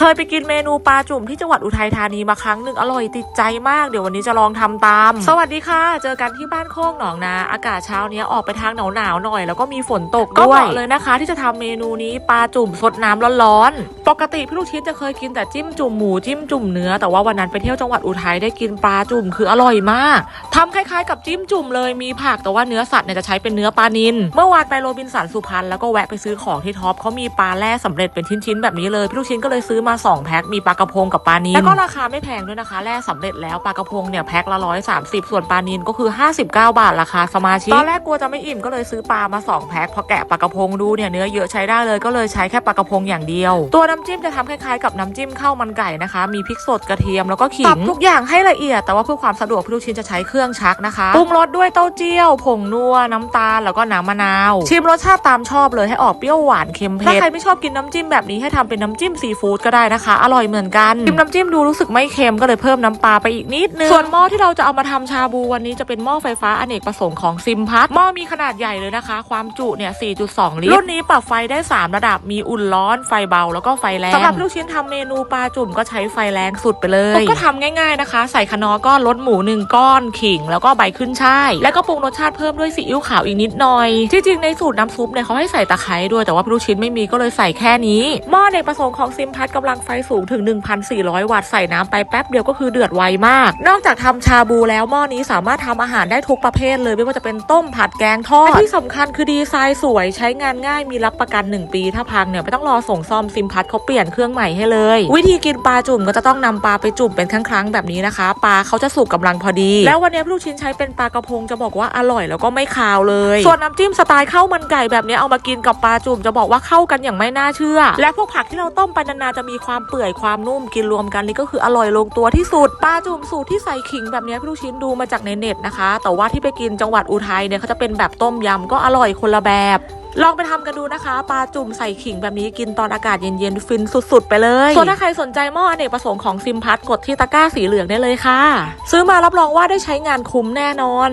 เคยไปกินเมนูปลาจุ่มที่จังหวัดอุทัยธานีมาครั้งหนึ่งอร่อยติดใจมากเดี๋ยววันนี้จะลองทำตาม สวัสดีค่ะ เจอกันที่บ้านโคกหนองนา อากาศเช้าเนี้ยออกไปทางหนาวหนาวๆหน่อย แล้วก็มีฝนตกด้วยก็เหมาะเลยนะคะ ที่จะทำเมนูนี้ปลาจุ่มสดน้ำร้อนๆปกติพี่ลูกชิ้นจะเคยกินแต่จิ้มจุ่มหมูจิ้มจุ่มเนื้อแต่ว่าวันนั้นไปเที่ยวจังหวัดอุทัยได้กินปลาจุ่มคืออร่อยมากทำคล้ายๆ กับจิ้มจุ่มเลยมีผักแต่ว่าเนื้อสัตว์เนี่ยจะใช้เป็นเนื้อปลานิลเมื่อวานไปโรบินสันสุพรรณแล้วก็แวะไปซื้อของที่ท็อปเขามีปลาแร่สำเร็จเป็นชิ้นๆแบบนี้เลยพี่ลูกชิ้นก็เลยซื้อมาสองแพ็ค มีปลากระพงกับปลานิลแล้วก็ราคาไม่แพงด้วยนะคะแร่สำเร็จแล้วปลากระพงเนี่ยแพ็คละร้อยสามสิบส่วนปลานิลก็คือ 59 บาทราคาสมาชิก ตอนแรกกลัวจะไม่อิ่มก็เลยซื้อปลามาสองแพ็คพอแกะปลากระพงดูเนี่ยเนื้อเยอะใช้ได้เลยก็เลยใช้แค่ปลากระพงอย่างเดียว ตัวน้ำจิ้มจะทำคล้ายๆกับน้ำจิ้มข้าวมันไก่นะคะ มีพริกสดกระเทียมแล้วก็ขิงปรับทุกอย่างให้ละเอียด แต่ว่าเพื่อความสะดวกพี่ลูกชิ้นจะใช้เครื่องชักนะคะปรุงรสด้วยเต้าเจี้ยว ผงนัวน้ำตาลแล้วก็น้ำมะนาว ชิมรสชาติตามชอบเลยให้ออกเปรี้ยวหวานเค็มเผ็ดถ้าใครไม่ชอบกินน้ำจิ้มแบบนี้ให้ทำเป็นน้ำจิ้มซีฟู้ดก็ได้นะคะ อร่อยเหมือนกันชิมน้ำจิ้มดูรู้สึกไม่เค็มก็เลยเพิ่มน้ำปลาไปอีกนิดนึงส่วนหม้อที่เราจะเอามาทำชาบูวันนี้จะเป็นหม้อไฟฟ้าอเนกประสงค์ของซิมพัทหม้อมีขนาดใหญ่เลยนะคะ ความจุเนี่ย 4.2 ลิตรรุ่นนี้ปรับไฟได้ 3 ระดับมีอุ่นร้อนไฟเบาแล้วก็ไฟแรงสำหรับลูกชิ้นทำเมนูปลาจุ่มก็ใช้ไฟแรงสุดไปเลยก็ทำง่ายๆนะคะ ใส่คะน้อก้อนรสหมูหนึ่งก้อนขิง แล้วก็ใบขึ้นช่ายแล้วก็ปรุงรสชาติเพิ่มด้วยซีอิ๊วขาวอีกนิดหน่อย ที่จริงในสูตรน้ำซุปเนี่ยเขาให้ใส่ตะไคร้ด้วยแต่ว่าลูกชิ้นไม่มีก็เลยใส่แค่นี้หม้อเนกประสงค์ของซิมพัทกำลังไฟสูงถึง 1,400 วัตต์ใส่น้ำไปแป๊บเดียวก็คือเดือดไวมาก นอกจากทำชาบูแล้วหม้อนี้สามารถทำอาหารได้ทุกประเภทเลยไม่ว่าจะเป็นต้มผัดแกงทอดที่สำคัญคือดีไซน์สวยใช้งานง่ายมีรับประกัน 1 ปี ถ้าพังเนี่ยไม่ต้องรอส่งซ่อมซิมพัทเขาเปลี่ยนเครื่องใหม่ให้เลย วิธีกินปลาจุ่มก็จะต้องนำปลาไปจุ่มเป็นครั้งๆแบบนี้นะคะ ปลาเขาจะสุกกำลังพอดี แล้ววันนี้ลูกชิ้นใช้เป็นปลากระพงจะบอกว่าอร่อยแล้วก็ไม่คาวเลย ส่วนน้ำจิ้มสไตล์ข้าวมันไก่แบบนี้เอามากินกับปลาจุ่มจะบอกว่าเข้ากันอย่างไม่น่าเชื่อ และพวกผักที่เราต้มไปนานๆจะมีความเปื่อยความนุ่มกินรวมกันนี่ก็คืออร่อยลงตัวที่สุดปลาจุ่มสูตรที่ใส่ขิงแบบนี้พี่ลูกชิ้นดูมาจากในเน็ตนะคะ แต่ว่าที่ไปกินจังหวัดอุทัยเนี่ยเขาจะเป็นแบบต้มยำก็อร่อยคนละแบบลองไปทำกันดูนะคะปลาจุ่มใส่ขิงแบบนี้กินตอนอากาศเย็นๆ ฟินสุดๆ ไปเลย ส่วนถ้าใครสนใจหม้ออเนกประสงค์ของซิมพัทกดที่ตะกร้าสีเหลืองได้เลยค่ะ ซื้อมารับรองว่าได้ใช้งานคุ้มแน่นอน